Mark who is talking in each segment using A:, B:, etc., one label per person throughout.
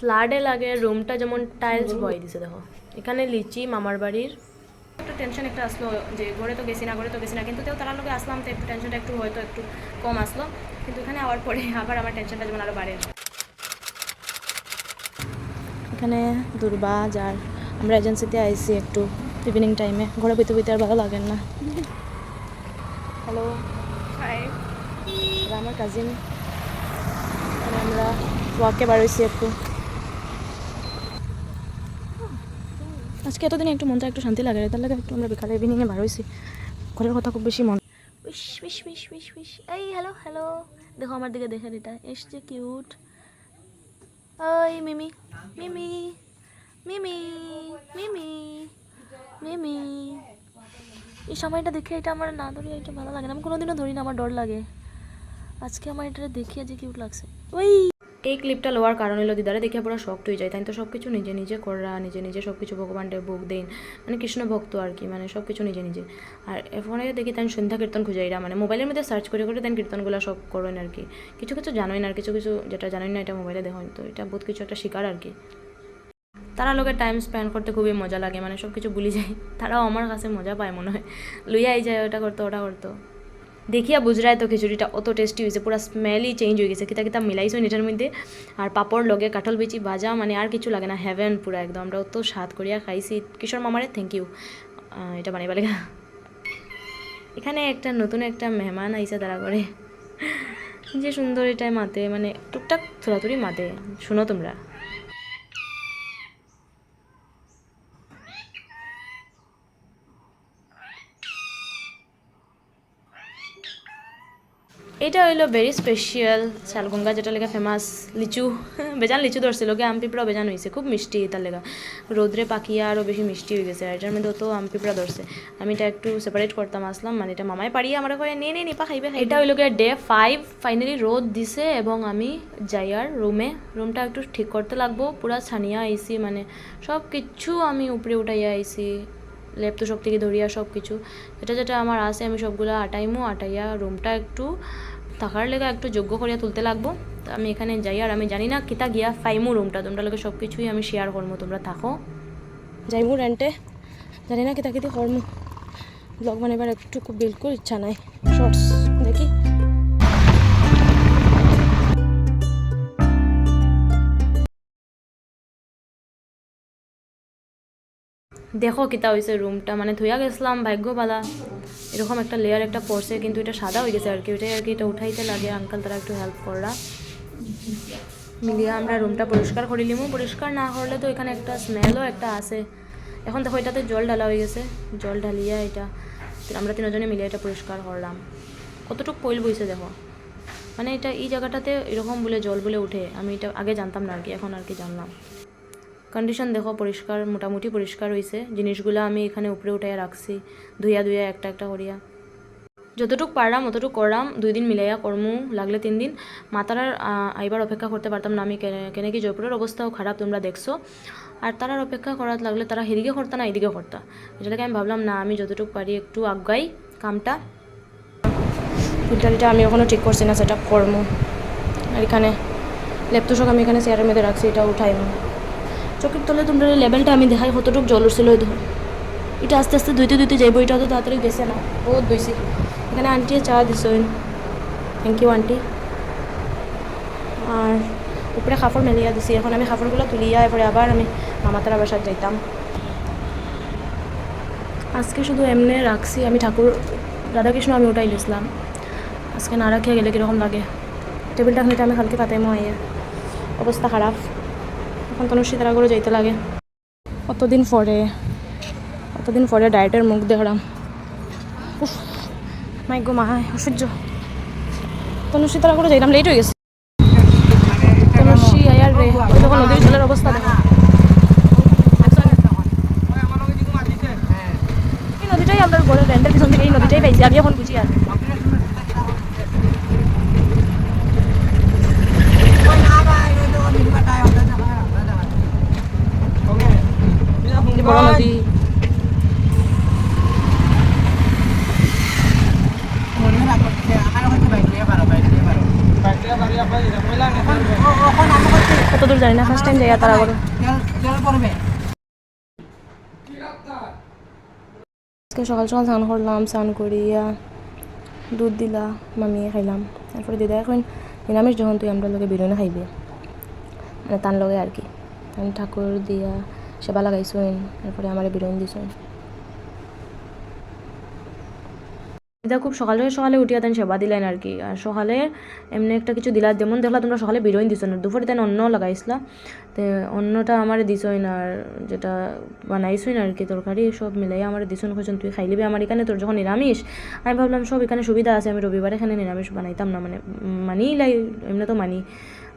A: ফ্লাডে লাগে রুমটা যেমন টাইলস বয় দিছে দেখো। এখানে লিচি মামার বাড়ির। একটু টেনশন একটা আসলো যে ঘরে তো গেছি না ঘরে তো গেছি না। কিন্তু তেও তার লোকে আসলাম তো একটু টেনশনটা একটু হয়তো একটু কম আসলো। কিন্তু এখানে আওয়ার পরে আবার আমার টেনশনটা যেমন আরও বাড়ে। এখানে দুর্বা যার আমরা এজেন্সিতে আইসি একটু ইভিনিং টাইমে ঘরে বইতে বইতে আর ভালো লাগেন না। হ্যালো
B: হাই
A: আমার কাজিন আমরা ওয়াকে বার হয়েছি একটু। আজকে এতদিন একটু মনটা একটু শান্তি লাগে তার লাগে একটু আমরা বিকালে ইভিনিংয়ে বার হয়েছি। ঘরের কথা খুব বেশি মন। Wish wish wish wish wish. এই হ্যালো হ্যালো দেখো আমার দিকে দেখে এটা। এসছে কিউট ওই, মিমি। মিমি। মিমি। মিমি। মিমি। এই সময়টা দেখে এটা আমার না ধরি এটা ভালো লাগে না। আমি কোনোদিনও ধরি না, আমার ডর লাগে। আজকে আমার এটা দেখিয়ে যে কিউট লাগছে। ওই! এই ক্লিপটা লওয়ার কারণ হলো দিদারে দেখে পুরো শক্ত হয়ে যায়। তাই তো সব কিছু নিজে নিজে করা, নিজে নিজে সব কিছু ভগবানকে বুক দেন। মানে কৃষ্ণ ভক্ত আর কি মানে সব কিছু নিজে নিজে। আর এফোনে দেখি তাই সন্ধ্যা কীর্তন খুঁজাইরা মানে মোবাইলের মধ্যে সার্চ করে করে তাই কীর্তনগুলো সব করেন আর কি। কিছু কিছু জানোই না আর কিছু কিছু যেটা জানোই না, এটা মোবাইলে দেখেন। তো এটা বহুত কিছু একটা শিকার আর কি। তারা লোকের টাইম স্পেন্ড করতে খুবই মজা লাগে মানে সব কিছু ভুলে যায়। তারাও আমার কাছে মজা পায় মনে হয়। লুইয়াই যায় ওটা করতো ওটা করতো। দেখিয়া বুঝরায় তো খিচুড়িটা অত টেস্টি হয়েছে পুরো স্মেলই চেঞ্জ হয়ে গেছে কিতা কিতা মিলাইছো এটার মধ্যে। আর পাপড় লগে কাঠল বিচি ভাজা মানে আর কিছু লাগে না হেভেন পুরো একদম। আমরা অত স্বাদ করিয়া খাইছি। কিশোর মামারে থ্যাংক ইউ এটা বানাইবা লেগা। এখানে একটা নতুন একটা মেহমান আইসা তারা করে। যে সুন্দর এটাই মাতে মানে টুকটাক থোড়াথুড়ি মাতে, শুনো তোমরা। এটা হইল ভেরি স্পেশাল শালগঙ্গা যেটা লেগে ফেমাস লিচু। বেজান লিচু ধরছিল গে আমপিপড়া বেজান হয়েছে খুব মিষ্টি তার লেগা। রোদ্রে পাকিয়া আরও বেশি মিষ্টি হয়ে গেছে, আর এটার মধ্যে তো আমপিপড়া ধরছে। আমি এটা একটু সেপারেট করতাম, আসলাম মানে এটা মামাই পারিয়ে আমার কয়ে নিয়ে নিয়ে নিপা খাইবে এটা হইল গিয়ে ডে ফাইভ ফাইনালি রোদ দিছে, এবং আমি যাই আর রুমে রুমটা একটু ঠিক করতে লাগবো, পুরা ছানিয়া আইসি মানে সব কিছু আমি উপরে উঠাইয়া আইসি লেপ্ত সব থেকে ধরিয়া সব কিছু যেটা যেটা আমার আছে, আমি সবগুলো আটাইমো, আটাইয়া রুমটা একটু থাকার লেগে একটু যোগ্য করিয়া তুলতে লাগবো। তো আমি এখানে যাই আর আমি জানি না কিতা গিয়া ফাইমু রুমটা তোমরা লোকে সব কিছুই আমি শেয়ার করব তোমরা থাকো। যাইমু রেন্টে জানি না কিতা কিতি করমু। ব্লগ বানাবার একটু খুব বিলকুল ইচ্ছা নাই। শর্টস দেখি। দেখো কিতা হয়েছে রুমটা মানে ধুইয়া গেছিলাম ভাগ্যবালা এরকম একটা লেয়ার একটা পড়ছে কিন্তু এটা সাদা হয়ে গেছে আর কি। ওইটাই আর কি এটা উঠাইতে লাগে। আঙ্কাল তারা একটু হেল্প কররা। মিলিয়ে, আমরা রুমটা পরিষ্কার করে নিমু। পরিষ্কার না করলে তো এখানে একটা স্মেলও একটা আছে এখন দেখো, এটাতে জল ঢালা হয়ে গেছে। জল ঢালিয়া এটা। আমরা তিনজনে মিলে এটা পরিষ্কার করলাম। কতটুকু পইল বইছে দেখো। মানে এটা এই জায়গাটাতে এরকম বলে জল বলে উঠে। আমি এটা আগে জানতাম না আর কি, এখন আর কি জানলাম। কন্ডিশন দেখো পরিষ্কার, মোটামুটি পরিষ্কার হয়েছে জিনিসগুলো আমি এখানে উপরে উঠাইয়া রাখছি, ধুইয়া ধুইয়া একটা একটা করিয়া। যতটুকু পারলাম অতটুকু করলাম, দুই দিন মিলাইয়া কর্মু, লাগলে তিন দিন। মাতারার আইবার অপেক্ষা করতে পারতাম না আমি কেনে- কি জয়পুরের অবস্থাও খারাপ, তোমরা দেখছ। আর তারার অপেক্ষা করার লাগলে তারা এদিকে করতা না এদিকে করতা। এটা থেকে আমি ভাবলাম, না, আমি যতটুকু পারি একটু আগাই কামটা। ফিল্টারিটা আমি এখনও ঠিক করছি না সেটা কর্ম। আর এখানে ল্যাপটপ আমি এখানে চেয়ারের মধ্যে রাখছি এটা উঠাই চোখের তলে তোমরা লেভেলটা আমি দেখাই কতটুকু জল উঠছিল ধর। এটা আস্তে আস্তে ধুইতে ধুইতে যাইব, এটা তো তাড়াতাড়ি গেছে না। বহুত ধুইছি। এখানে আন্টি চা দিছ থ্যাংক ইউ আন্টি। আর উপরে কাপড় মেলিয়া দিছি। এখন আমি কাপড়গুলো তুলিয়া এরপরে আবার আমি মামাতারা বাসার যাইতাম। আজকে শুধু এমনি রাখছি, আমি ঠাকুর, রাধাকৃষ্ণ আমি ওটাই নিয়েছিলাম আজকে না রাখিয়া গেলে কীরকম লাগে? টেবিলটা আমি কালকে পাতাইমো আইয়া। অবস্থা খারাপ। এখন তারা করে যাইতে লাগে। কতদিন পরে কতদিন পরে ডায়েটের মুখ দেখলাম। উফ, মাই গো মাহায় অসহ্য। তনুশ্রী তারা করে যাইলাম লেট হয়ে গেছে। তনুশ্রী আয়ার রে তখন নদীর অবস্থা এই নদীটাই আমরা ঘরের রেন্টের পিছন থেকে, এই নদীটাই পাইছি, আমি এখন বুঝি আর এই বড় নদী
B: সকাল সকাল স্নান করলাম, স্নান করিয়া দুধ দিলা, মামিয়ে খাইলাম। তারপরে দিদা এখন নিরামিষ যখন তুই আমরা লগে বিরিয়ানি খাইবে। মানে তার লগে আর কি। ঠাকুর দিয়া সেবা লাগাইছুন তারপরে আমার বিরিয়ানি দিছুন এটা খুব সকালে সকালে উঠিয়া তাই সেবা দিলেন আর কি। আর সকালে এমনি একটা কিছু দিলা, যেমন দেখলা তোমরা সকালে বিরোইন দিছ না দুপুরে তাই অন্ন লাগাইছিলা, তো অন্নটা আমার দিছই না আর যেটা বানাইছই না আর কি, তরকারি সব মিলাই আমার দিছুন কইছেন, তুই খাইলিবি আমার এখানে, তোর যখন নিরামিষ? আমি ভাবলাম, সব এখানে সুবিধা আছে, আমি রবিবার এখানে নিরামিষ বানাইতাম না মানে মানি লাই এমনি তো মানি।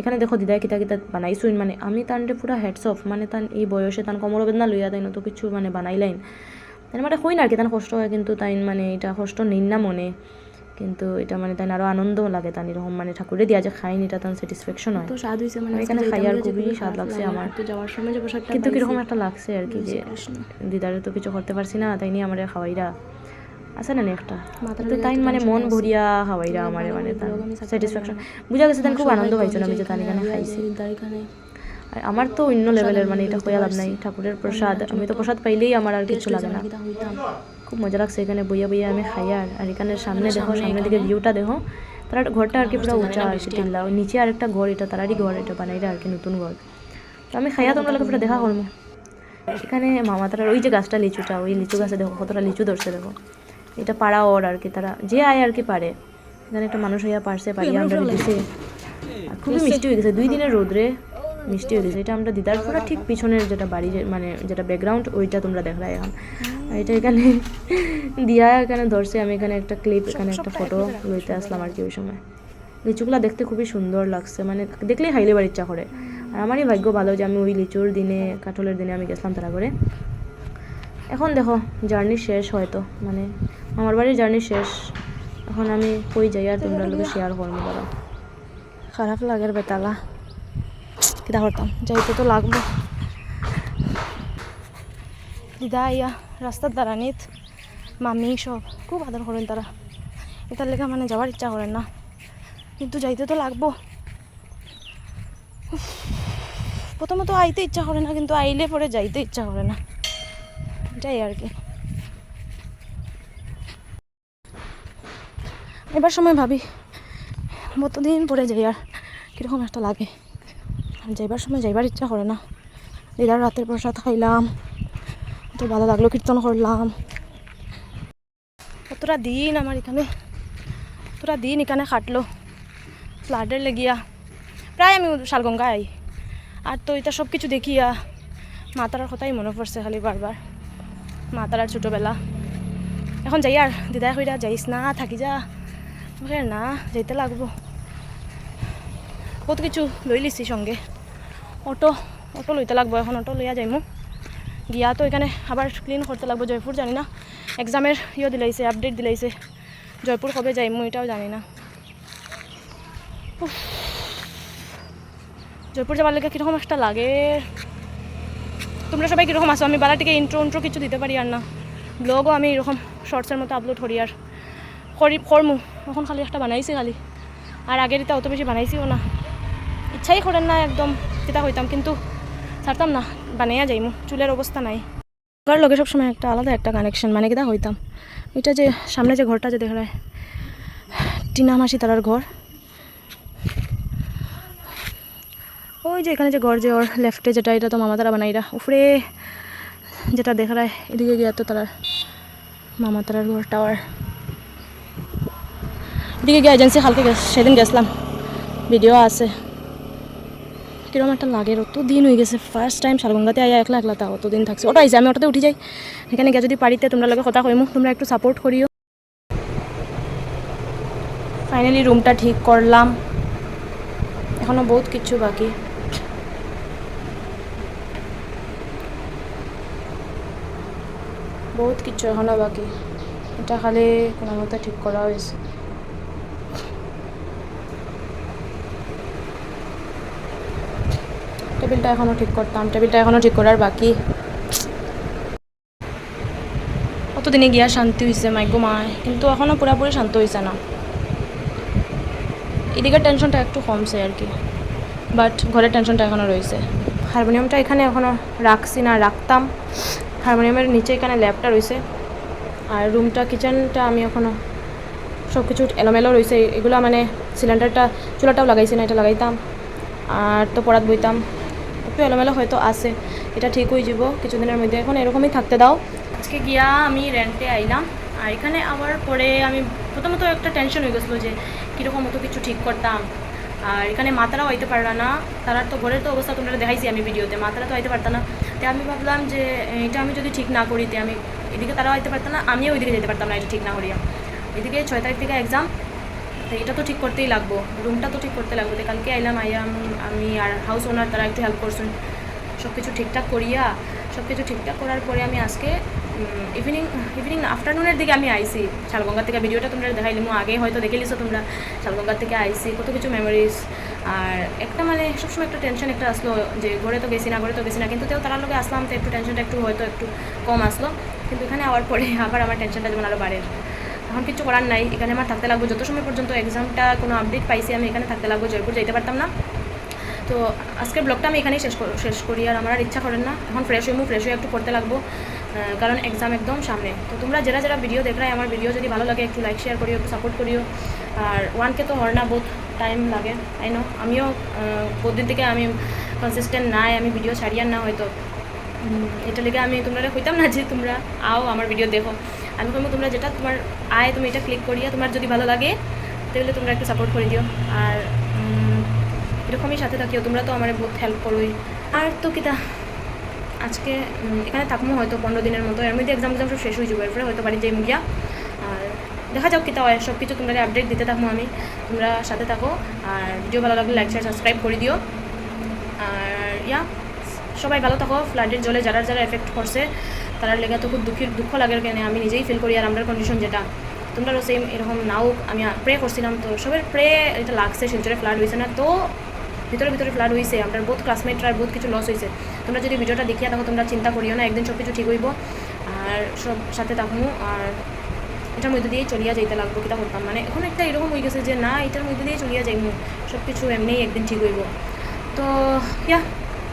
B: এখানে দেখো দিদাই কিতা কিতা বানাইছুন মানে আমি তানটে পুরা হেডস অফ মানে তান এই বয়সে তান কমর বেদনা লইয়া তাই তো কিছু মানে বানাইলাইন। তাই মানে কই না আর কি তান কষ্ট হয় কিন্তু তাই মানে এটা কষ্ট নিন না মনে। কিন্তু এটা মানে তাই আরও আনন্দ লাগে তান এরকম মানে ঠাকুরে দিয়া যে খাইনি এটা তান স্যাটিসফ্যাকশন হয়।
A: তো স্বাদ হয়েছে মানে
B: এখানে খাই আর খুবই স্বাদ লাগছে আমার।
A: তো যাওয়ার সময় যে
B: কিন্তু কীরকম একটা লাগছে আর কি যে দিদারে তো কিছু করতে পারছি না তাই নিয়ে আমার খাওয়াইরা। আছে না একটা? তো তাই মানে মন ভরিয়া খাওয়াইরা আমার মানে স্যাটিসফ্যাকশন বুঝা গেছে তাই খুব আনন্দ পাইছো আমি যে এখানে খাইছি। আর আমার তো অন্য লেভেলের মানে এটা হইয়া লাভ নাই ঠাকুরের প্রসাদ। আমি তো প্রসাদ পাইলেই আমার আর কিছু লাগে না খুব মজা লাগছে এখানে বইয়া বইয়া আমি খাই আর আর এখানে সামনে দেখো সামনের দিকে ভিউটা দেখো। তার ঘরটা আর কি পুরো উঁচা আর কি টিল্লা। ওই নিচে আরেকটা ঘর এটা তারারই ঘর এটা বানাইরা আর কি নতুন ঘর। তো আমি খাইয়া তোমরা লোকে পুরো দেখা করব এখানে মামা তারার ওই যে গাছটা লিচুটা ওই লিচু গাছে দেখো কতটা লিচু ধরছে দেখো। এটা পাড়া ওর আর কি, তারা যে আয় আর কি পারে। এখানে একটা মানুষ হইয়া পারছে পারিয়া আমরা দিছে খুবই মিষ্টি হয়ে গেছে, দুই দিনের রোদ্রে মিষ্টি হয়ে গেছে। এটা আমরা দিদার পুরো ঠিক পিছনের যেটা বাড়ি মানে যেটা ব্যাকগ্রাউন্ড ওইটা তোমরা দেখলাই এখন। এটা এখানে দিয়া এখানে ধরছে, আমি এখানে একটা ক্লিপ এখানে একটা ফটো লইতে আসলাম আর কি ওই সময়। লিচুগুলা দেখতে খুবই সুন্দর লাগছে মানে দেখলেই হাইলে বার ইচ্ছা করে। আর আমারই ভাগ্য ভালো যে আমি ওই লিচুর দিনে, কাঠলের দিনে আমি গেছিলাম তারা করে। এখন দেখো জার্নি শেষ হয়তো মানে আমার বাড়ির জার্নি শেষ। এখন আমি কই যাই আর তোমরা লোকে শেয়ার করব দাদা খারাপ লাগের বেতালা। কিতা করতাম? যাইতে তো লাগবো। দিদা ইয়া রাস্তার দাঁড়ানিত মামি সব খুব আদর করেন তারা। এটার লেগে মানে যাওয়ার ইচ্ছা করেন না। কিন্তু যাইতে তো লাগবো। প্রথমত আইতে ইচ্ছা করে না কিন্তু আইলে পরে যাইতে ইচ্ছা করে না। যাই আর কি। এবার সময় ভাবি। কতদিন পরে যাই আর, কীরকম একটা লাগে। আর যাইবার সময় যাইবার ইচ্ছা করে না। দিদার রাতের প্রসাদ খাইলাম, তো ভালো লাগল, কীর্তন করলাম। কতটা দিন আমার এখানে, কতটা দিন এখানে খাটলো ফ্লাডের লেগিয়া, প্রায় আমি শালগঙ্গা আই আর তো এটা সব কিছু দেখিয়া মা তারার কথাই মনে পড়ছে খালি বারবার। মা তারার ছোটোবেলা। এখন যাই আর দিদাই কইরা যাইস না, থাকি যা। বলে, না যাইতে লাগবো। বহুত কিছু লই লিছি সঙ্গে। অটো অটো লইতে লাগবো এখন অটো লইয়া যাইমু। গিয়া তো এখানে আবার ক্লিন করতে লাগবো জয়পুর জানি না। এক্সামের ইয়ে দিলাইছে আপডেট দিলাইছে। জয়পুর কবে যাইমু এটাও জানি না। জয়পুর যাবার লেগে কীরকম একটা লাগে। তোমরা সবাই কীরকম আসো আমি বালাটিকে ইন্ট্রো ইন্ট্রো কিছু দিতে পারি আর না। ব্লগও আমি এরকম শর্টসের মতো আপলোড করি আর। করি করমু এখন খালি একটা বানাইছি খালি। আর আগের এটা অত বেশি বানাইছিও না। ইচ্ছাই করেন না একদম যেটা হইতাম কিন্তু ছাড়তাম না, বানাইয়া যাইমু চুলের অবস্থা নাই। ঘর লগে সবসময় একটা আলাদা একটা কানেকশন মানে কিতা হইতাম এটা যে সামনে যে ঘরটা যে দেখা টিনা মাসি তারার ঘর ওই যে এখানে যে ঘর যে ওর লেফটে যেটা, এটা তো মামা তারা বানাইরা উপরে যেটা দেখা এদিকে গিয়া তো তারার মামা তারার ঘর টাওয়ার এদিকে গিয়ে এজেন্সি গেছ- সেদিন গেছিলাম। ভিডিও আছে। কীরকম একটা লাগে অত দিন হয়ে গেছে। ফার্স্ট টাইম শালগঙ্গাতে আয়া একলা একলা তা অত দিন থাকছে। ওটা আইসে আমি ওটাতে উঠি যাই। এখানে গিয়ে যদি পারিতে তোমরা লগে কথা কইমু, তোমরা একটু সাপোর্ট করিও। ফাইনালি রুমটা ঠিক করলাম। এখনও বহুত কিছু বাকি। বহুত কিছু এখনও বাকি। এটা খালি কোনো মতে ঠিক করা হয়েছে। টেবিলটা এখনও ঠিক করতাম, টেবিলটা এখনও ঠিক করার বাকি। কতদিনে গিয়া শান্তি হয়েছে মাইগো মায় কিন্তু এখনও পুরাপুরি শান্ত হয়েছে না। এদিকের টেনশনটা একটু কমছে আর কি। বাট ঘরের টেনশনটা এখনও রয়েছে হারমোনিয়ামটা এখানে এখনও রাখছি না, রাখতাম। হারমোনিয়ামের নিচে এখানে ল্যাবটা রয়েছে আর রুমটা, কিচেনটা আমি এখনও সব কিছু এলোমেলো রয়েছে এগুলো মানে সিলিন্ডারটা, চুলাটাও লাগাইছি না, এটা লাগাইতাম। আর তো পড়াত বইতাম। একটু এলোমেলো হয়তো আছে। এটা ঠিক হয়ে যাব কিছুদিনের মধ্যে। এখন এরকমই থাকতে দাও। আজকে গিয়া আমি রেন্টে আইলাম। আর এখানে আবার পরে আমি প্রথমত একটা টেনশন হয়ে গেছিল যে কীরকম মতো কিছু ঠিক করতাম। আর এখানে মাতারাও হইতে পারলা না। তারা তো ঘরের তো অবস্থা তোমরা দেখাইছি আমি ভিডিওতে। মাতারা তো হইতে পারতাম না। তো আমি ভাবলাম যে এটা আমি যদি ঠিক না করি, তে আমি এদিকে তারাও আইতে পারতাম না, আমিও ওইদিকে যেতে পারতাম না, এটা ঠিক না করিয়া। এদিকে ছয় তারিখ থেকে এক্সাম তো এটা তো ঠিক করতেই লাগবো রুমটা তো ঠিক করতে লাগবো। তো কালকে আইলাম, আইয়াম, আমি আর হাউস ওনার তারা একটু হেল্প করছেন সব কিছু ঠিকঠাক করিয়া সব কিছু ঠিকঠাক করার পরে আমি আজকে ইভিনিং ইভিনিং আফটারনুনের দিকে আমি আইসি শালগঙ্গা থেকে ভিডিওটা তোমরা দেখাইলি, মো আগে হয়তো দেখে লিছো তোমরা। শালগঙ্গা থেকে আইসি কত কিছু মেমোরিজ আর একটা মানে সবসময় একটা টেনশন একটা আসলো যে ঘরে তো গেছি না, ঘরে তো গেছি না। কিন্তু তেও তার লোকে আসলাম, তো একটু টেনশনটা একটু হয়তো একটু কম আসলো। কিন্তু এখানে আওয়ার পরে আবার আমার টেনশনটা যেমন আরও বাড়ে। এখন কিছু করার নাই। এখানে আমার থাকতে লাগবে। যত সময় পর্যন্ত এক্সামটা কোনো আপডেট পাইছি আমি এখানে থাকতে লাগবো। জয়পুর যেতে পারতাম না। তো আজকের ব্লগটা আমি এখানেই শেষ শেষ করি। আর আমার আর ইচ্ছা করেন না। এখন ফ্রেশ হইমু ফ্রেশ হয়ে একটু পড়তে লাগবো। কারণ এক্সাম একদম সামনে। তো তোমরা যারা যারা ভিডিও দেখ রায় আমার ভিডিও যদি ভালো লাগে একটু লাইক শেয়ার করিও একটু সাপোর্ট করিও। আর ওয়ানকে তো হর না বহুত টাইম লাগে। তাই নো আমিও আহ, বহুত দিন থেকে আমি কনসিস্টেন্ট নাই। আমি ভিডিও ছাড়িয়ার না হয়তো। এটা লেগে আমি তোমরা কইতাম না যে তোমরা আও আমার ভিডিও দেখো। আমি কইবো তোমরা যেটা তোমার আয় তুমি এটা ক্লিক করিয়া তোমার যদি ভালো লাগে, তাহলে তোমরা একটু সাপোর্ট করে দিও। আর এরকমই সাথে থাকিও, তোমরা তো আমার বহুত হেল্প করোই। আর তো কিতা আজকে এখানে থাকব হয়তো পনেরো দিনের মতো, এর মধ্যে এক্সাম এক্সাম সব শেষ হয়ে যাব, এরপরে হয়তো বাড়ি যাই মুগিয়া আর দেখা যাক কিতা হয় সব কিছু তোমরা আপডেট দিতে থাকব আমি। তোমরা সাথে থাকো, আর ভিডিও ভালো লাগলে লাইক শেয়ার সাবস্ক্রাইব করে দিও। আর, ইয়া, সবাই ভালো থাকো ফ্লাডের জলে যারা যারা এফেক্ট করছে তারা লেগে তো খুব দুঃখের দুঃখ লাগে কেন, আমি নিজেই ফিল করি আর আমরা কন্ডিশন যেটা। তোমরাও সেম এরকম নাও, আমি প্রে করছিলাম, তো সবের প্রে এটা লাগছে, শিলচরে ফ্লাড হয়েছে না, তো ভিতরে ভিতরে ফ্লাড হয়েছে আমরা বহুত ক্লাসমেটরা বহুত কিছু লস হয়েছে তোমরা যদি ভিডিওটা দেখিয়া থাকো, তোমরা চিন্তা করিও না, একদিন সব কিছু ঠিক হইব। আর সব সাথে থাকব আর এটার মধ্যে দিয়েই চলিয়া যাইতে লাগবো, কিতা করতাম? মানে এখন একটা এরকম হয়ে গেছে যে, না, এটার মধ্যে দিয়ে চলিয়া যাইমু সব কিছু এমনিই একদিন ঠিক হইব। তো ইয়া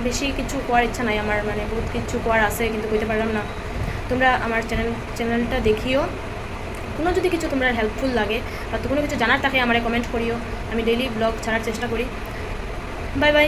B: বেশি কিছু করার ইচ্ছা নাই আমার মানে বহুত কিছু করার আছে, কিন্তু কইতে পারলাম না। তোমরা আমার চ্যানেল, চ্যানেলটা দেখিও। কোনো যদি কিছু তোমরা হেল্পফুল লাগে, বা কোনো কিছু জানার থাকে, আমার কমেন্ট করিও। আমি ডেইলি ব্লগ ছাড়ার চেষ্টা করি। Bye bye